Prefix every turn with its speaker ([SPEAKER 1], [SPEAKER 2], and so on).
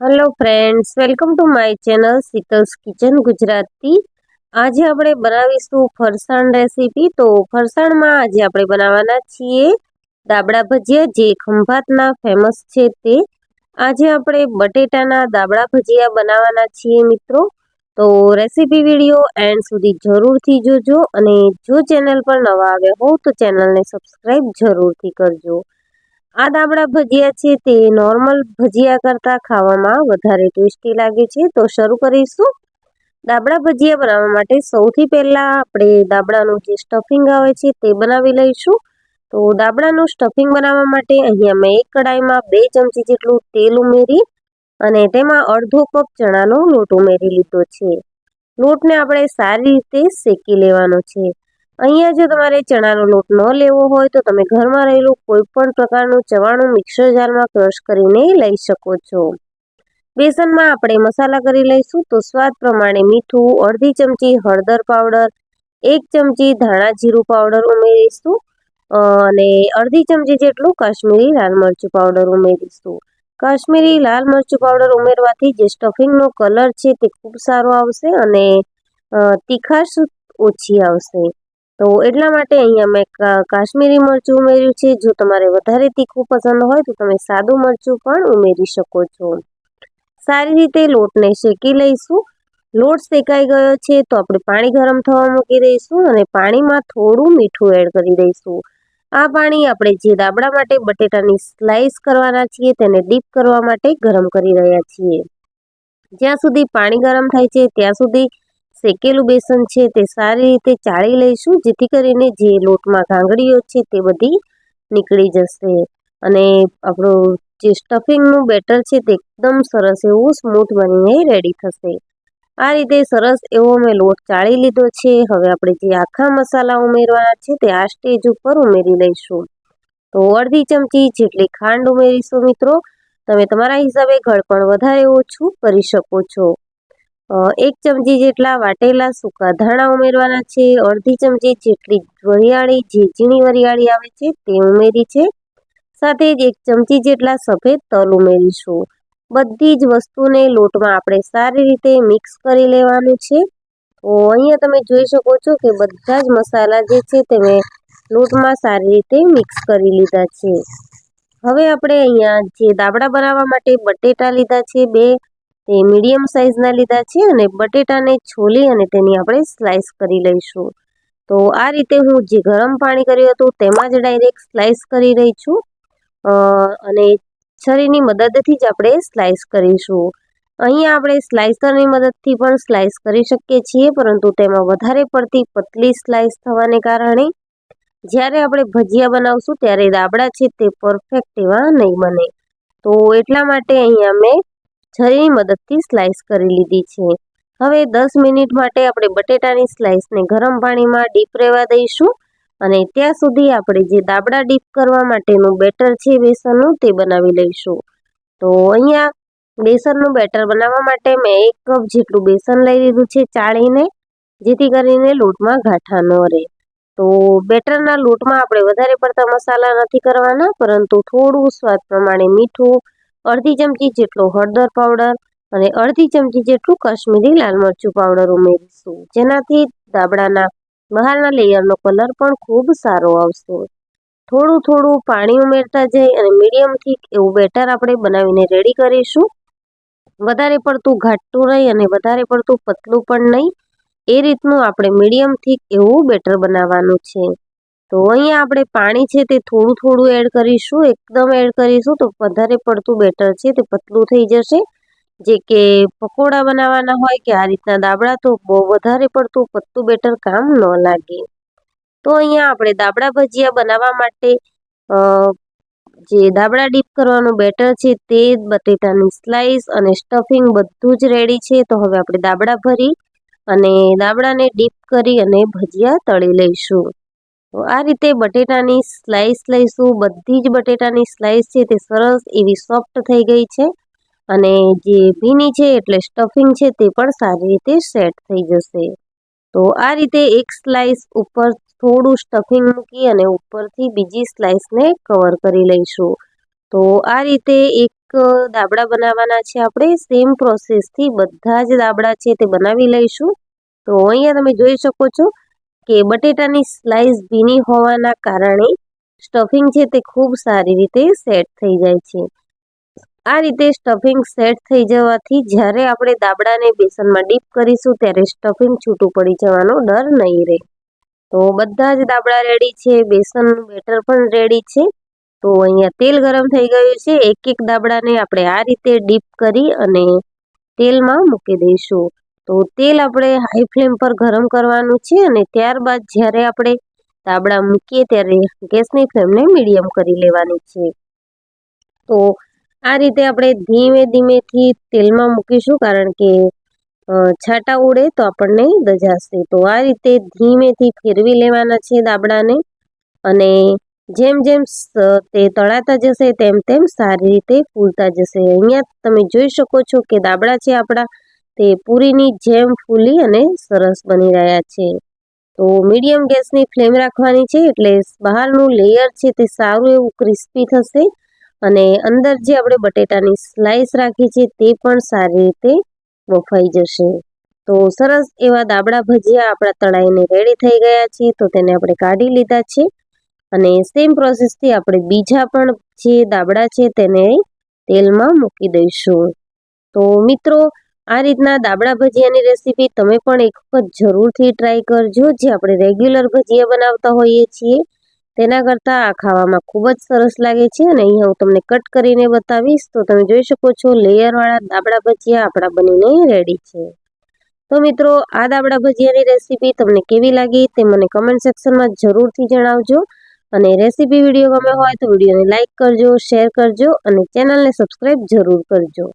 [SPEAKER 1] Hello friends welcome to my channel Sheetal's kitchen Gujarati આજે આપણે બનાવીશું ફરસાણ રેસીપી તો ફરસાણમાં આજે આપણે બનાવવાના છીએ દાબડા ભજીયા, જે ખંભાતના ફેમસ છે તે. આજે આપણે બટેટાના દાબડા ભજીયા બનાવવાના છીએ મિત્રો. તો રેસીપી વીડિયો એન્ડ સુધી જરૂરથી જોજો. અને જો ચેનલ પર નવા આવ્યા હો, તો ચેનલને સબસ્ક્રાઈબ જરૂરથી કરજો. આ દાબડા ભજીયા છે તે નોર્મલ ભજીયા કરતાં ખાવામાં વધારે ટેસ્ટી લાગે છે. તો શરૂ કરીશું. દાબડા ભજીયા બનાવવા માટે સૌથી પહેલાં આપણે દાબડાનું જે સ્ટફિંગ આવે છે તે બનાવી લઈશું. તો દાબડાનું સ્ટફિંગ બનાવવા માટે અહીંયા મેં એક કડાઈમાં બે ચમચી જેટલું તેલ ઉમેરી અને તેમાં અડધો કપ ચણાનો લોટ ઉમેરી લીધો છે. લોટને આપણે સારી રીતે શેકી લેવાનો છે. અહીંયા જો તમારે ચણાનો લોટ ન લેવો હોય તો તમે ઘરમાં રહેલું કોઈ પણ પ્રકારનું ચવાણું મિક્સર જારમાં ક્રશ કરીને લઈ શકો છો. બેસનમાં આપણે મસાલા કરી લઈશું તો સ્વાદ પ્રમાણે મીઠું, અડધી ચમચી હળદર પાવડર, એક ચમચી ધાણા જીરું પાવડર ઉમેરીશું અને અડધી ચમચી જેટલું કાશ્મીરી લાલ મરચું પાવડર ઉમેરીશું. કાશ્મીરી લાલ મરચું પાવડર ઉમેરવાથી જે સ્ટફિંગનો કલર છે તે ખૂબ સારો આવશે અને તીખાશ ઓછી આવશે. તો એટલા માટે અહીંયા મેં કાશ્મીરી મરચું ઉમેર્યું છે. જો તમારે વધારે તીખું પસંદ હોય તો તમે સાદું મરચું પણ ઉમેરી શકો છો. સારી રીતે લોટને શેકી લઈશું. લોટ શેકાઈ ગયો છે તો આપણે પાણી ગરમ થવા મૂકી દઈશું અને પાણીમાં થોડું મીઠું એડ કરી દઈશું. આ પાણી આપણે જે દાબડા માટે બટેટાની સ્લાઇસ કરવાના છીએ તેને ડીપ કરવા માટે ગરમ કરી રહ્યા છીએ. જ્યાં સુધી પાણી ગરમ થાય છે ત્યાં સુધી શેકેલું બેસન છે તે સારી રીતે ચાળી લઈશું, જેથી કરીને જે લોટમાં ગાંગડીઓ છે તે બધી નીકળી જશે. અને આપણું જે સ્ટફિંગનું બેટર છે તે એકદમ સરસ એવું સ્મૂથ બનીને રેડી થશે. આ રીતે સરસ એવો મેં લોટ ચાળી લીધો છે. હવે આપણે જે આખા મસાલા ઉમેરવાના છે તે આ સ્ટેજ ઉપર ઉમેરી લઈશું. તો અડધી ચમચી જેટલી ખાંડ ઉમેરીશું મિત્રો. તમે તમારા હિસાબે ગળપણ વધારે ઓછું કરી શકો છો. એક ચમચી જેટલા વાટેલા સૂકા ધાણા ઉમેરવાના છે, અડધી ચમચી જેટલી વરિયાળી જે ઝીણી વરિયાળી આવે છે તે ઉમેરી છે. સાથે જ એક ચમચી જેટલા સફેદ તલ ઉમેરીશું. બધી જ વસ્તુને લોટમાં આપણે સારી રીતે મિક્સ કરી લેવાનું છે. તો અહીંયા તમે જોઈ શકો છો કે બધા જ મસાલા જે છે તે મેં લોટમાં સારી રીતે મિક્સ કરી લીધા છે. હવે આપણે અહીંયા જે દાબડા બનાવવા માટે બટેટા લીધા છે, બે તે મીડિયમ સાઇઝના લીધા છે અને બટેટાને છોલી અને તેની આપણે સ્લાઇસ કરી લઈશું. તો આ રીતે હું જે ગરમ પાણી કર્યું હતું તેમાં જ ડાયરેક્ટ સ્લાઇસ કરી રહી છું. અને છરીની મદદથી જ આપણે સ્લાઇસ કરીશું. અહીંયા આપણે સ્લાઇસરની મદદથી પણ સ્લાઇસ કરી શકીએ છીએ, પરંતુ તેમાં વધારે પડતી પતલી સ્લાઇસ થવાને કારણે જ્યારે આપણે ભજીયા બનાવશું ત્યારે દાબડા છે તે પરફેક્ટ એવા નહીં બને. તો એટલા માટે અહીંયા મેં છરીની મદદથી સ્લાઇસ કરી લીધી છે. હવે દસ મિનિટ માટે આપણે બટેટાની સ્લાઇસને ગરમ પાણીમાં ડીપ રહેવા દઈશું અને ત્યાં સુધી આપણે જે દાબડા ડીપ કરવા માટેનું બેટર છે બેસનનું તે બનાવી લઈશું. તો અહીંયા બેસનનું બેટર બનાવવા માટે મેં એક કપ જેટલું બેસન લઈ લીધું છે ચાળીને, જેથી કરીને લોટમાં ગાંઠા ન રહે. તો બેટરના લોટમાં આપણે વધારે પડતા મસાલા નથી કરવાના, પરંતુ થોડું સ્વાદ પ્રમાણે મીઠું અડધી ચમચી જેટલો હળદર પાવડર અને અડધી ચમચી જેટલું કાશ્મીરી લાલ મરચું પાવડર ઉમેરીશું. જેનાથી દાબડાના બહારના લેયરનો કલર પણ ખૂબ સારો આવશે. થોડું થોડું પાણી ઉમેરતા જઈ અને મીડિયમથી એવું બેટર આપણે બનાવીને રેડી કરીશું. વધારે પડતું ઘાટતું રહી અને વધારે પડતું પતલું પણ નહીં. એ રીતનું આપણે મીડિયમથી એવું બેટર બનાવવાનું છે. તો અહીંયા આપણે પાણી છે તે થોડું થોડું એડ કરીશું, એકદમ એડ કરીશું તો વધારે પડતું બેટર છે, તે પતલું થઈ જશે. જે કે પકોડા બનાવવાના હોય કે આ રીતના દાબડા તો બહુ વધારે પડતું પતલું બેટર કામ ન લાગે. તો અહીંયા આપણે દાબડા ભજીયા બનાવવા માટે જે દાબડા ડીપ કરવાનું બેટર છે તે બટેટાની સ્લાઈસ અને સ્ટફિંગ બધું જ રેડી છે. તો હવે આપણે દાબડા ભરી અને દાબડાને ડીપ કરી અને ભજીયા તળી લઈશું. તો આ રીતે બટેટાની સ્લાઈસ લઈશું. બધી જ બટેટાની સ્લાઈસ છે તે સરસ એવી સોફ્ટ થઈ ગઈ છે અને જે ભીની છે એટલે સ્ટફિંગ છે તે પણ સારી રીતે સેટ થઈ જશે. તો આ રીતે એક સ્લાઈસ ઉપર થોડું સ્ટફિંગ મૂકી અને ઉપરથી બીજી સ્લાઈસને કવર કરી લઈશું. તો આ રીતે એક દાબડા બનાવવાના છે આપણે. સેમ પ્રોસેસથી બધા જ દાબડા છે તે બનાવી લઈશું. તો અહીંયા તમે જોઈ શકો છો કે બટેટાની સ્લાઇસ ભીની હોવાના કારણે સ્ટફિંગ છે તે ખૂબ સારી રીતે સેટ થઈ જાય છે. આ રીતે સ્ટફિંગ સેટ થઈ જવાથી જ્યારે આપણે દાબડાને બેસનમાં ડીપ કરીશું ત્યારે સ્ટફિંગ છૂટું પડી જવાનો ડર નહીં રહે. તો બધા જ દાબડા રેડી છે બેસનનું બેટર પણ રેડી છે. તો અહીંયા તેલ ગરમ થઈ ગયું છે. એક એક દાબડાને આપણે આ રીતે ડીપ કરી અને તેલમાં મૂકી દઈશું. તો તેલ આપણે હાઈ ફ્લેમ પર ગરમ કરવાનું છે અને ત્યારબાદ જ્યારે આપણે તાબડા મૂકીએ ત્યારે ગેસની ફ્લેમને મીડિયમ કરી લેવાની છે. તો આ રીતે આપણે ધીમે ધીમેથી તેલમાં મૂકીશું કારણ કે છાંટા ઉડે તો આપણને દજાશે તો આ રીતે ધીમેથી ફેરવી લેવાના છે દાબડાને અને જેમ જેમ તે તળાતા જશે તેમ તેમ સારી રીતે ફૂલતા જશે. અહીંયા તમે જોઈ શકો છો કે દાબડા છે આપણા તે પૂરીની જેમ ફૂલી અને સરસ બની રહ્યા છે. તો મીડિયમ ગેસની ફ્લેમ રાખવાની છે એટલે બહારનું લેયર છે તે સારું એવું ક્રિસ્પી થશે અને અંદર જે આપણે બટેટાની સ્લાઇસ રાખી છે તે પણ સારી રીતે બફાઈ જશે. તો સરસ એવા દાબડા ભજીયા આપણા તળાઈને રેડી થઈ ગયા છે તો તેને આપણે કાઢી લીધા છે અને સેમ પ્રોસેસથી આપણે બીજા પણ જે દાબડા છે તેને તેલમાં મૂકી દઈશું. તો મિત્રો આ રીતના દાબડા ભજીયાની રેસીપી તમે પણ એક વખત જરૂરથી ટ્રાય કરજો. જે આપણે રેગ્યુલર ભજીયા બનાવતા હોઈએ છીએ, તેના કરતાં આ ખાવામાં ખૂબ જ સરસ લાગે છે અને અહીંયા હું તમને કટ કરીને બતાવીશ. તો તમે જોઈ શકો છો લેયરવાળા દાબડા ભજીયા આપણા બનીને રેડી છે. તો મિત્રો, આ દાબડા ભજીયાની રેસીપી તમને કેવી લાગી તે મને કમેન્ટ સેક્શનમાં જરૂરથી જણાવજો. અને રેસીપી વીડિયો ગમે હોય તો વિડીયોને લાઇક કરજો શેર કરજો અને ચેનલને સબસ્ક્રાઈબ જરૂર કરજો.